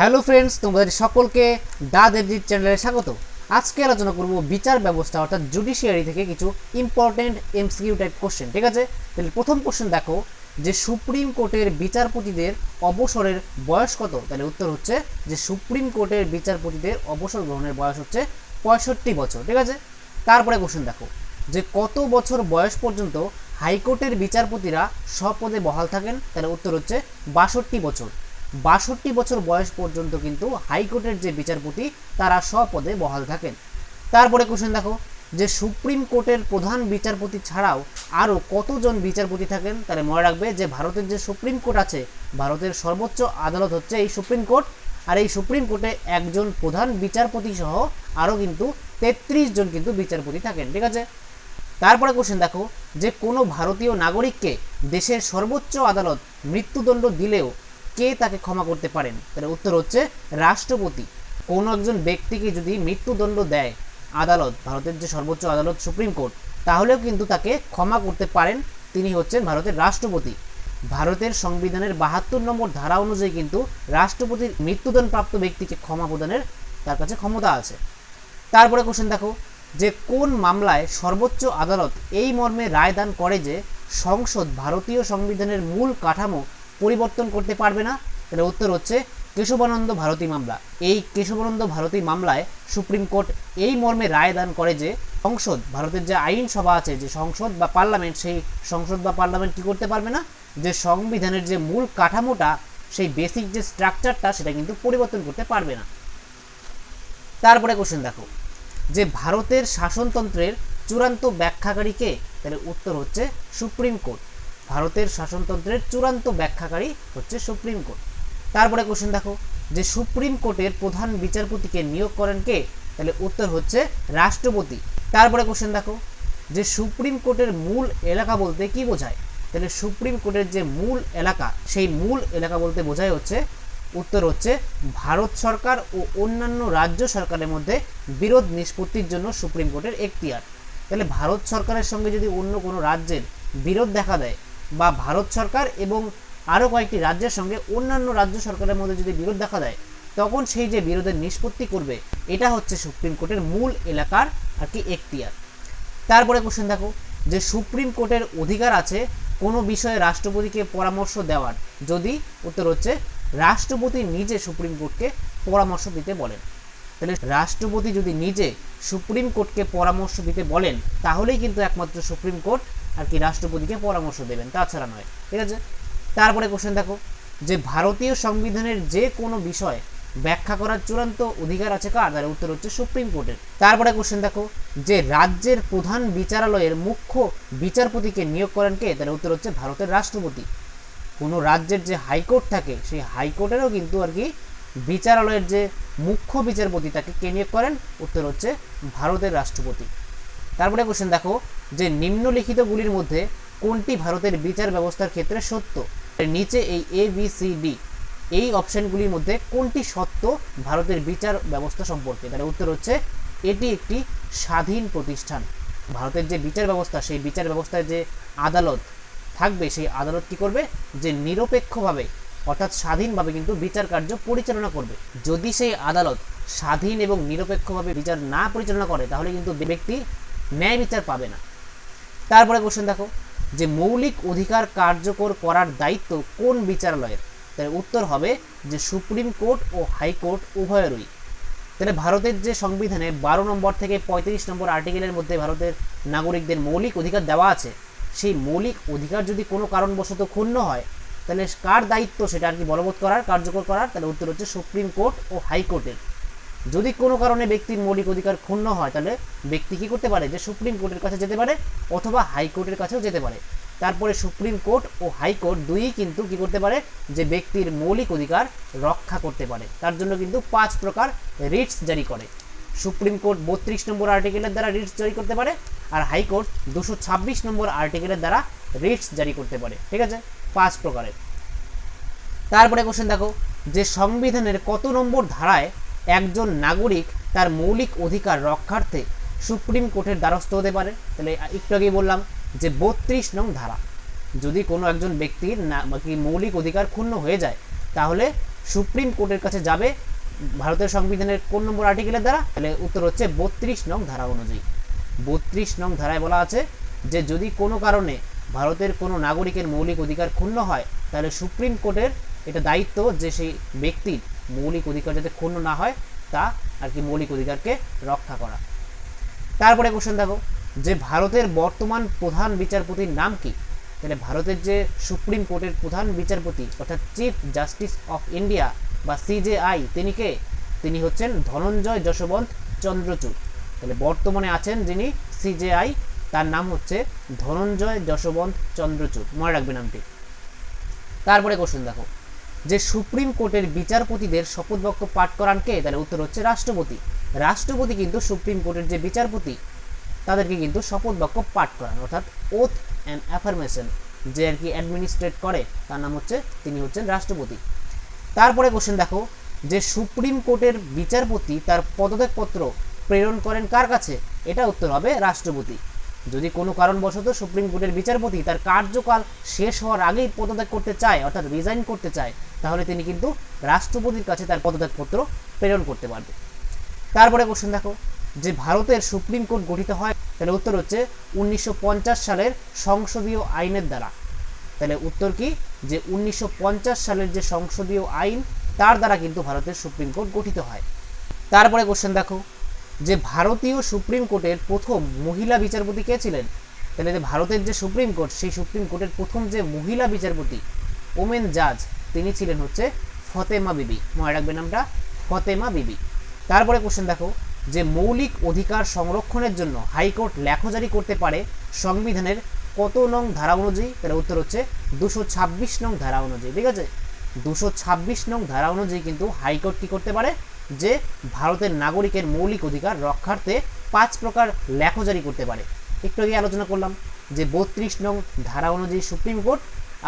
Hello friends, তোমাদের সকলকে দা দেবজিৎ চ্যানেলে স্বাগত। আজকে আলোচনা করব বিচার ব্যবস্থা, অর্থাৎ জুডিশিয়ারি থেকে কিছু ইম্পর্টেন্ট এমসিকিউ টাইপ কোশ্চেন ঠিক আছে? তাহলে প্রথম কোশ্চেন দেখো, যে সুপ্রিম কোর্টের বিচারপতিদের অবসরের বয়স কত? তাহলে উত্তর হচ্ছে যে সুপ্রিম কোর্টের বিচারপতিদের অবসর গ্রহণের বয়স হচ্ছে পঁয়ষট্টি বছর, ঠিক আছে? তারপরে কোশ্চেন দেখো, যে কত বছর বয়স পর্যন্ত হাইকোর্টের বিচারপতিরা স্বপদে বহাল থাকেন? তাহলে উত্তর হচ্ছে বাষট্টি বছর। বাষট্টি বছর বয়স পর্যন্ত কিন্তু হাইকোর্টের যে বিচারপতি, তারা স্বপদে বহাল থাকেন। তারপরে কোশ্চেন দেখো, যে সুপ্রিম কোর্টের প্রধান বিচারপতি ছাড়াও আরও কতজন বিচারপতি থাকেন? তাহলে মনে রাখবে যে ভারতের যে সুপ্রিম কোর্ট আছে, ভারতের সর্বোচ্চ আদালত হচ্ছে এই সুপ্রিম কোর্ট। আর এই সুপ্রিম কোর্টে একজন প্রধান বিচারপতি সহ আরও কিন্তু তেত্রিশ জন কিন্তু বিচারপতি থাকেন, ঠিক আছে? তারপরে কোশ্চেন দেখো, যে কোনো ভারতীয় নাগরিককে দেশের সর্বোচ্চ আদালত মৃত্যুদণ্ড দিলেও কে তাকে ক্ষমা করতে পারেন? তাহলে উত্তর হচ্ছে রাষ্ট্রপতি। কোনো একজন ব্যক্তিকে যদি মৃত্যুদণ্ড দেয় আদালত, ভারতের যে সর্বোচ্চ আদালত সুপ্রিম কোর্ট, তাহলেও কিন্তু তাকে ক্ষমা করতে পারেন। তিনি হচ্ছেন ভারতের রাষ্ট্রপতি। ভারতের সংবিধানের বাহাত্তর নম্বর ধারা অনুযায়ী কিন্তু রাষ্ট্রপতির মৃত্যুদণ্ডপ্রাপ্ত ব্যক্তিকে ক্ষমা প্রদানের তার কাছে ক্ষমতা আছে। তারপরে কোশ্চেন দেখো, যে কোন মামলায় সর্বোচ্চ আদালত এই মর্মে রায়দান করে যে সংসদ ভারতীয় সংবিধানের মূল কাঠামো পরিবর্তন করতে পারবে না, তাহলে উত্তর হচ্ছে কেশবানন্দ ভারতী মামলা। এই কেশবানন্দ ভারতী মামলায় সুপ্রিম কোর্ট এই মর্মে রায় দান করে যে সংসদ, ভারতের যে আইনসভা আছে, যে সংসদ বা পার্লামেন্ট, সেই সংসদ বা পার্লামেন্ট কি করতে পারবে না? যে সংবিধানের যে মূল কাঠামোটা, সেই বেসিক যে স্ট্রাকচারটা, সেটা কিন্তু পরিবর্তন করতে পারবে না। তারপরে কোশ্চেন দেখো। যে ভারতের শাসনতন্ত্রের চূড়ান্ত ব্যাখ্যাকারী কে? তাহলে উত্তর হচ্ছে সুপ্রিম কোর্ট। ভারতের শাসনতন্ত্রের চূড়ান্ত ব্যাখ্যাকারী হচ্ছে সুপ্রিম কোর্ট। তারপরে কোশ্চেন দেখো, যে সুপ্রিম কোর্টের প্রধান বিচারপতিকে নিয়োগ করেন কে? তাহলে উত্তর হচ্ছে রাষ্ট্রপতি। তারপরে কোশ্চেন দেখো, যে সুপ্রিম কোর্টের মূল এলাকা বলতে কি বোঝায়? তাহলে সুপ্রিম কোর্টের যে মূল এলাকা, সেই মূল এলাকা বলতে বোঝায় হচ্ছে, উত্তর হচ্ছে ভারত সরকার ও অন্যান্য রাজ্য সরকারের মধ্যে বিরোধ নিষ্পত্তির জন্য সুপ্রিম কোর্টের এখতিয়ার। তাহলে ভারত সরকারের সঙ্গে যদি অন্য কোনো রাজ্যের বিরোধ দেখা দেয় বা ভারত সরকার এবং আরও কয়েকটি রাজ্যের সঙ্গে অন্যান্য রাজ্য সরকারের মধ্যে যদি বিরোধ দেখা দেয়, তখন সেই যে বিরোধের নিষ্পত্তি করবে, এটা হচ্ছে সুপ্রিম কোর্টের মূল এলাকার আর কি এখতিয়ার। তারপরে কোশ্চেন দেখো, যে সুপ্রিম কোর্টের অধিকার আছে কোনো বিষয়ে রাষ্ট্রপতিকে পরামর্শ দেওয়ার, যদি উত্তর হচ্ছে রাষ্ট্রপতি নিজে সুপ্রিম কোর্টকে পরামর্শ দিতে বলেন। তাহলে রাষ্ট্রপতি যদি নিজে সুপ্রিম কোর্টকে পরামর্শ দিতে বলেন, তাহলেই কিন্তু একমাত্র সুপ্রিম কোর্ট আর কি রাষ্ট্রপতিকে পরামর্শ দেবেন, তাছাড়া নয়। ঠিক আছে? তারপরে কোশ্চেন দেখো, যে ভারতীয় সংবিধানের যে কোনো বিষয় ব্যাখ্যা করার চূড়ান্ত অধিকার আছে কার? তার উত্তর হচ্ছে সুপ্রিম কোর্টের। তারপরে কোশ্চেন দেখো, যে রাজ্যের প্রধান বিচারালয়ের মুখ্য বিচারপতিকে নিয়োগ করেন কে? তার উত্তর হচ্ছে ভারতের রাষ্ট্রপতি। কোনো রাজ্যের যে হাইকোর্ট থাকে, সেই হাইকোর্টেরও কিন্তু আর কি বিচারালয়ের যে মুখ্য বিচারপতি তাকে কে নিয়োগ করেন? উত্তর হচ্ছে ভারতের রাষ্ট্রপতি। তারপরে কোশ্চেন দেখো, যে নিম্নলিখিতগুলির মধ্যে কোনটি ভারতের বিচার ব্যবস্থার ক্ষেত্রে সত্য? নিচে এই এ বি সি ডি এই অপশনগুলির মধ্যে কোনটি সত্য ভারতের বিচার ব্যবস্থা সম্পর্কে? তার উত্তর হচ্ছে, এটি একটি স্বাধীন প্রতিষ্ঠান। ভারতের যে বিচার ব্যবস্থা, সেই বিচার ব্যবস্থায় যে আদালত থাকবে, সেই আদালত কি করবে? যে নিরপেক্ষভাবে, অর্থাৎ স্বাধীনভাবে কিন্তু বিচার কার্য পরিচালনা করবে। যদি সেই আদালত স্বাধীন এবং নিরপেক্ষভাবে বিচার না পরিচালনা করে, তাহলে কিন্তু ব্যক্তি ন্যায় বিচার পাবে না। তারপরে কোশ্চেন দেখো, যে মৌলিক অধিকার কার্যকর করার দায়িত্ব কোন বিচারালয়ের? তাহলে উত্তর হবে যে সুপ্রিম কোর্ট ও হাইকোর্ট উভয়েরই। তাহলে ভারতের যে সংবিধানে বারো নম্বর থেকে পঁয়ত্রিশ নম্বর আর্টিকেলের মধ্যে ভারতের নাগরিকদের মৌলিক অধিকার দেওয়া আছে, সেই মৌলিক অধিকার যদি কোনো কারণবশত ক্ষুণ্ণ হয়, তাহলে কার দায়িত্ব সেটা আর কি বলবৎ করার, কার্যকর করার? তাহলে উত্তর হচ্ছে সুপ্রিম কোর্ট ও হাইকোর্টের যদি কোনো কারণে ব্যক্তির মৌলিক অধিকার ক্ষুণ্ণ হয়, তাহলে ব্যক্তি কী করতে পারে? যে সুপ্রিম কোর্টের কাছে যেতে পারে অথবা হাইকোর্টের কাছেও যেতে পারে। তারপরে সুপ্রিম কোর্ট ও হাইকোর্ট দুইই কিন্তু কি করতে পারে? যে ব্যক্তির মৌলিক অধিকার রক্ষা করতে পারে। তার জন্য কিন্তু পাঁচ প্রকার রিটস জারি করে। সুপ্রিম কোর্ট বত্রিশ নম্বর আর্টিকেলের দ্বারা রিটস জারি করতে পারে আর হাইকোর্ট দুশো ছাব্বিশ নম্বর আর্টিকেলের দ্বারা রিটস জারি করতে পারে। ঠিক আছে? পাঁচ প্রকারের। তারপরে কোশ্চেন দেখো, যে সংবিধানের কত নম্বর ধারায় একজন নাগরিক তার মৌলিক অধিকার রক্ষার্থে সুপ্রিম কোর্টের দ্বারস্থ হতে পারে। তাহলে একটু আগেই বললাম যে বত্রিশ নং ধারা, যদি কোনো একজন ব্যক্তির না কি মৌলিক অধিকার ক্ষুণ্ণ হয়ে যায়, তাহলে সুপ্রিম কোর্টের কাছে যাবে ভারতের সংবিধানের কোন নম্বর আর্টিকেলের দ্বারা? তাহলে উত্তর হচ্ছে বত্রিশ নং ধারা অনুযায়ী। বত্রিশ নং ধারায় বলা আছে যে যদি কোনো কারণে ভারতের কোনো নাগরিকের মৌলিক অধিকার ক্ষুণ্ণ হয়, তাহলে সুপ্রিম কোর্টের এটা দায়িত্ব যে সেই ব্যক্তির মৌলিক অধিকার যাতে ক্ষুণ্ণ না হয়, তা আর কি মৌলিক অধিকারকে রক্ষা করা। তারপরে কোশ্চেন দেখো, যে ভারতের বর্তমান প্রধান বিচারপতির নাম কি? তাহলে ভারতের যে সুপ্রিম কোর্টের প্রধান বিচারপতি, অর্থাৎ চিফ জাস্টিস অফ ইন্ডিয়া বা সিজেআই তিনি কে? তিনি হচ্ছেন ধনঞ্জয় যশবন্ত চন্দ্রচূড়। তাহলে বর্তমানে আছেন যিনি সিজেআই তার নাম হচ্ছে ধনঞ্জয় যশবন্ত চন্দ্রচূড়। মনে রাখবে নামটি। তারপরে কোশ্চেন দেখো যে সুপ্রিম কোর্টের বিচারপতিদের শপথ বাক্য পাঠ করান কে? তাহলে উত্তর হচ্ছে রাষ্ট্রপতি। রাষ্ট্রপতি কিন্তু সুপ্রিম কোর্টের যে বিচারপতি, তাদেরকে কিন্তু শপথ বাক্য পাঠ করান। অর্থাৎ ওথ অ্যান্ড অ্যাফার্মেশন যে আর কি অ্যাডমিনিস্ট্রেট করে, তার নাম হচ্ছে, তিনি হচ্ছেন রাষ্ট্রপতি। তারপরে কোশ্চেন দেখো, যে সুপ্রিম কোর্টের বিচারপতি তার পদত্যাগপত্র প্রেরণ করেন কার কাছে? এটা উত্তর হবে রাষ্ট্রপতি। যদি কোনো কারণবশত সুপ্রিম কোর্টের বিচারপতি তার কার্যকাল শেষ হওয়ার আগেই পদত্যাগ করতে চায়, অর্থাৎ রিজাইন করতে চায়, তাহলে তিনি কিন্তু রাষ্ট্রপতির কাছে তার পদত্যাগপত্র প্রেরণ করতে পারবে। তারপরে কোশ্চেন দেখো, যে ভারতের সুপ্রিম কোর্ট গঠিত হয়, তাহলে উত্তর হচ্ছে উনিশশো পঞ্চাশ সালের সংসদীয় আইনের দ্বারা। তাহলে উত্তর কি? যে উনিশশো পঞ্চাশ সালের যে সংসদীয় আইন, তার দ্বারা কিন্তু ভারতের সুপ্রিম কোর্ট গঠিত হয়। তারপরে কোশ্চেন দেখো যে ভারতীয় সুপ্রিম কোর্টের প্রথম মহিলা বিচারপতি কে ছিলেন? তাহলে যে ভারতের যে সুপ্রিম কোর্ট, সেই সুপ্রিম কোর্টের প্রথম যে মহিলা বিচারপতি ওমেন জাজ, তিনি ছিলেন হচ্ছে ফতেমা বিবি। মনে রাখবে নামটা, ফতেমা বিবি। তারপরে কোশ্চেন দেখো, যে মৌলিক অধিকার সংরক্ষণের জন্য হাইকোর্ট লেখজারি করতে পারে সংবিধানের কত নং ধারা অনুযায়ী? তাহলে উত্তর হচ্ছে দুশো ছাব্বিশ নং ধারা অনুযায়ী, ঠিক আছে? দুশো ছাব্বিশ নং ধারা অনুযায়ী কিন্তু হাইকোর্ট কি করতে পারে? যে ভারতের নাগরিকের মৌলিক অধিকার রক্ষার্থে পাঁচ প্রকার লেখো জারি করতে পারে। একটু আগে আলোচনা করলাম যে বত্রিশ নং ধারা অনুযায়ী সুপ্রিম কোর্ট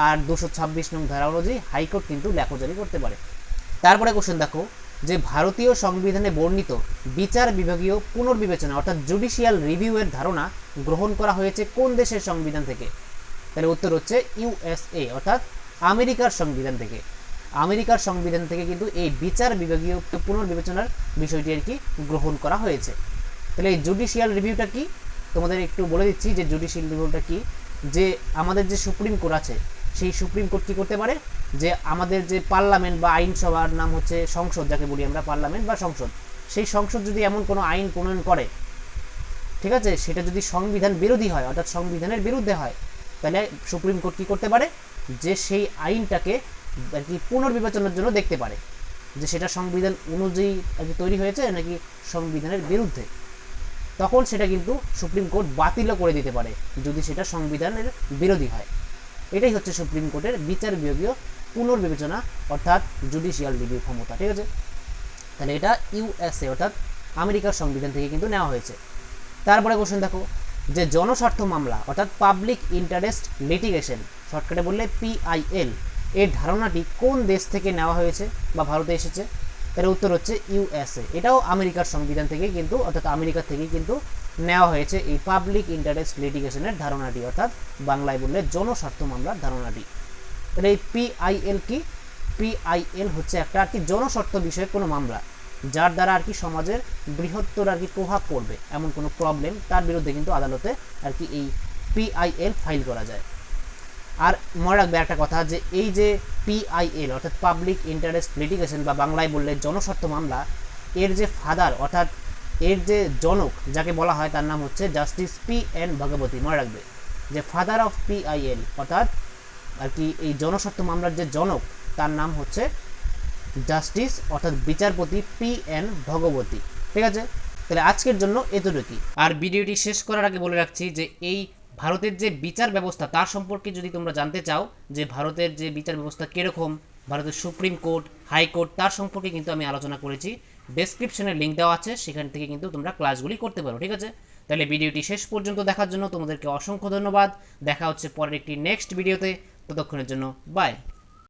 আর দুশো ছাব্বিশ নং ধারা অনুযায়ী হাইকোর্ট কিন্তু লেখো জারি করতে পারে। তারপরে কোশ্চেন দেখো, যে ভারতীয় সংবিধানে বর্ণিত বিচার বিভাগীয় পুনর্বিবেচনা অর্থাৎ জুডিশিয়াল রিভিউয়ের ধারণা গ্রহণ করা হয়েছে কোন দেশের সংবিধান থেকে? তাহলে উত্তর হচ্ছে ইউএসএ অর্থাৎ আমেরিকার সংবিধান থেকে। আমেরিকার সংবিধান থেকে কিন্তু এই বিচার বিভাগীয় পুনর্বিবেচনার বিষয়টি আর কি গ্রহণ করা হয়েছে। তাহলে এই জুডিশিয়াল রিভিউটা কি? তোমাদের একটু বলে দিচ্ছি যে জুডিশিয়াল রিভিউটা কি? যে আমাদের যে সুপ্রিম কোর্ট আছে, সেই সুপ্রিম কোর্ট কী করতে পারে? যে আমাদের যে পার্লামেন্ট বা আইনসভার নাম হচ্ছে সংসদ, যাকে বলি আমরা পার্লামেন্ট বা সংসদ, সেই সংসদ যদি এমন কোনো আইন প্রণয়ন করে, ঠিক আছে? সেটা যদি সংবিধান বিরোধী হয়, অর্থাৎ সংবিধানের বিরুদ্ধে হয়, তাহলে সুপ্রিম কোর্ট কী করতে পারে? যে সেই আইনটাকে আর কি পুনর্বিবেচনার জন্য দেখতে পারে যে সেটা সংবিধান অনুযায়ী আর কি তৈরি হয়েছে নাকি সংবিধানের বিরুদ্ধে। তখন সেটা কিন্তু সুপ্রিম কোর্ট বাতিলও করে দিতে পারে যদি সেটা সংবিধানের বিরোধী হয়। এটাই হচ্ছে সুপ্রিম কোর্টের বিচার বিভাগীয় পুনর্বিবেচনা অর্থাৎ জুডিশিয়াল রিভিউ ক্ষমতা, ঠিক আছে? তাহলে এটা ইউএসএ অর্থাৎ আমেরিকার সংবিধান থেকে কিন্তু নেওয়া হয়েছে। তারপরে কোশ্চেন দেখো, যে জনস্বার্থ মামলা অর্থাৎ পাবলিক ইন্টারেস্ট লিটিগেশন শর্টকাটে বললে পিআইএল এর ধারণাটি কোন দেশ থেকে নেওয়া হয়েছে বা ভারতে এসেছে? এর উত্তর হচ্ছে ইউএসএ এটাও আমেরিকার সংবিধান থেকে কিন্তু, অর্থাৎ আমেরিকা থেকে কিন্তু নেওয়া হয়েছে এই পাবলিক ইন্টারেস্ট লিটিগেশনের ধারণাটি, অর্থাৎ বাংলায় বললে জনস্বার্থ মামলার ধারণাটি। তাহলে এই পিআইএল কি? পিআইএল হচ্ছে একটা আর কি জনস্বার্থ বিষয়ক কোনো মামলা, যার দ্বারা আর কি সমাজের বৃহত্তর আর কি প্রভাব পড়বে, এমন কোনো প্রবলেম তার বিরুদ্ধে কিন্তু আদালতে আর কি এই পিআইএল ফাইল করা যায়। আর মনে রাখবে একটা কথা যে এই যে পিআইএল অর্থাৎ পাবলিক ইন্টারেস্ট লিটিগেশন বা বাংলায় বললে জনস্বার্থ মামলা, এর যে ফাদার অর্থাৎ এর যে জনক, যাকে বলা হয় তার নাম হচ্ছে জাস্টিস পি এন ভগবতী। মনে রাখবে যে ফাদার অফ পিআইএল অর্থাৎ আর কি এই জনস্বার্থ মামলার যে জনক, তার নাম হচ্ছে জাস্টিস অর্থাৎ বিচারপতি পি এন ভগবতী। ঠিক আছে? তাহলে আজকের জন্য এতটুকুই। আর ভিডিওটি শেষ করার আগে বলে রাখছি যে এই ভারতের যে বিচার ব্যবস্থা, তার সম্পর্কে যদি তোমরা জানতে চাও যে ভারতের যে বিচার ব্যবস্থা কীরকম, ভারতের সুপ্রিম কোর্ট হাইকোর্ট তার সম্পর্কে কিন্তু আমি আলোচনা করেছি। ডেসক্রিপশনে লিঙ্ক দেওয়া আছে, সেখান থেকে কিন্তু তোমরা ক্লাসগুলি করতে পারো, ঠিক আছে? তাহলে ভিডিওটি শেষ পর্যন্ত দেখার জন্য তোমাদেরকে অসংখ্য ধন্যবাদ। দেখা হচ্ছে পরের একটি নেক্সট ভিডিওতে ততক্ষণের জন্য বাই